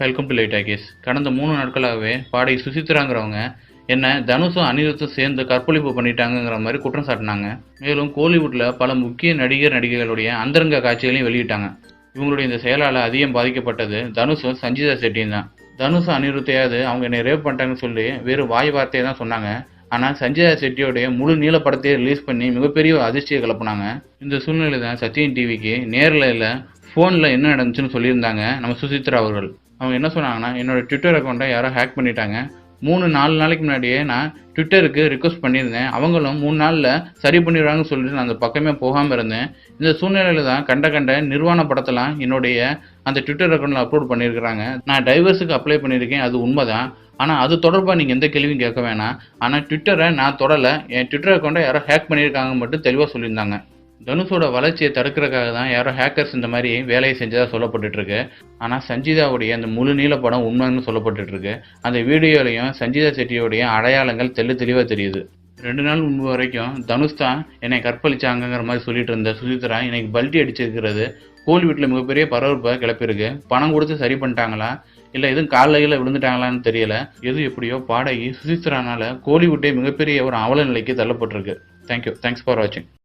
Welcome to light ஆகேஸ் கடந்த மூணு நாட்களாகவே பாடகி சுசித்ராங்கிறவங்க என்ன தனுஷும் அனிருத்தும் சேர்ந்து கற்பழிப்பு பண்ணிட்டாங்கிற மாதிரி குற்றம் சாட்டினாங்க. மேலும் கோலிவுட்டில் பல முக்கிய நடிகர் நடிகைகளுடைய அந்தரங்க காட்சிகளையும் வெளியிட்டாங்க. இவங்களுடைய இந்த செயலால் அதிகம் பாதிக்கப்பட்டது தனுஷும் சஞ்சிதா செட்டியும் தான். தனுஷும் அனிருத்தையாவது அவங்க என்னை ரேப் பண்ணிட்டாங்கன்னு சொல்லி வெறும் வாய் வார்த்தையை தான் சொன்னாங்க. ஆனால் சஞ்சயா செட்டியோடைய முழு நீள படத்தையே ரிலீஸ் பண்ணி மிகப்பெரிய அதிர்ச்சியை கிளப்புனாங்க. இந்த சூழ்நிலை தான் சத்யன் டிவிக்கு நேரில் இல்லை ஃபோனில் என்ன நடந்துச்சுன்னு சொல்லியிருந்தாங்க. நம்ம சுசித்ரா அவர்கள். அவங்க என்ன சொன்னாங்கன்னா என்னோட ட்விட்டர் அக்கௌண்ட்டை யாரோ ஹேக் பண்ணிட்டாங்க. மூணு நாலு நாளைக்கு முன்னாடியே நான் ட்விட்டருக்கு ரிக்வஸ்ட் பண்ணியிருந்தேன். அவங்களும் மூணு நாளில் சரி பண்ணிடுவாங்கன்னு சொல்லிட்டு நான் அந்த பக்கமே போகாமல் இருந்தேன். இந்த சூழ்நிலையில தான் கண்ட கண்ட நிர்வாண படத்தெல்லாம் என்னுடைய அந்த ட்விட்டர் அக்கௌண்ட்டில் அப்லோட் பண்ணியிருக்கிறாங்க. நான் டைவர்ஸுக்கு அப்ளை பண்ணியிருக்கேன். அது உண்மைதான். ஆனால் அது தொடர்பாக நீங்கள் எந்த கேள்வியும் கேட்க வேணாம். ஆனால் ட்விட்டரை நான் தொடலை. என் ட்விட்டர் அக்கௌண்ட்டை யாரோ ஹேக் பண்ணியிருக்காங்க மட்டும் தெளிவாக சொல்லியிருந்தாங்க. தனுஷோட வளர்ச்சியை தடுக்கிறதுக்காக தான் யாரோ ஹேக்கர்ஸ் இந்த மாதிரி வேலையை செஞ்சதாக சொல்லப்பட்டுட்டு இருக்கு ஆனால் சஞ்சிதாவுடைய அந்த முழு நீள படம் உண்மைன்னு சொல்லப்பட்டுட்டு இருக்கு அந்த வீடியோலையும் சஞ்சிதா செட்டியோடைய அடையாளங்கள் தெள்ளு தெளிவாக தெரியுது. ரெண்டு நாள் முன்பு வரைக்கும் தனுஷ் தான் என்னை கற்பழிச்சாங்கங்கிற மாதிரி சொல்லிட்டு இருந்த சுசித்ரா இன்னைக்கு பல்ட்டி அடிச்சிருக்கிறது. கோல் வீட்டில் மிகப்பெரிய பரபரப்பை கிளப்பியிருக்கு. பணம் கொடுத்து சரி பண்ணிட்டாங்களா? இல்லை எதுவும் காலையில் விழுந்துட்டாங்களான்னு தெரியல. எது எப்படியோ பாடகி சுசித்ரானால கோலிவுட்டே மிகப்பெரிய ஒரு அவல நிலைக்கு தள்ளப்பட்டிருக்கு. தேங்க்யூ தேங்க்ஸ் ஃபார் வாட்சிங்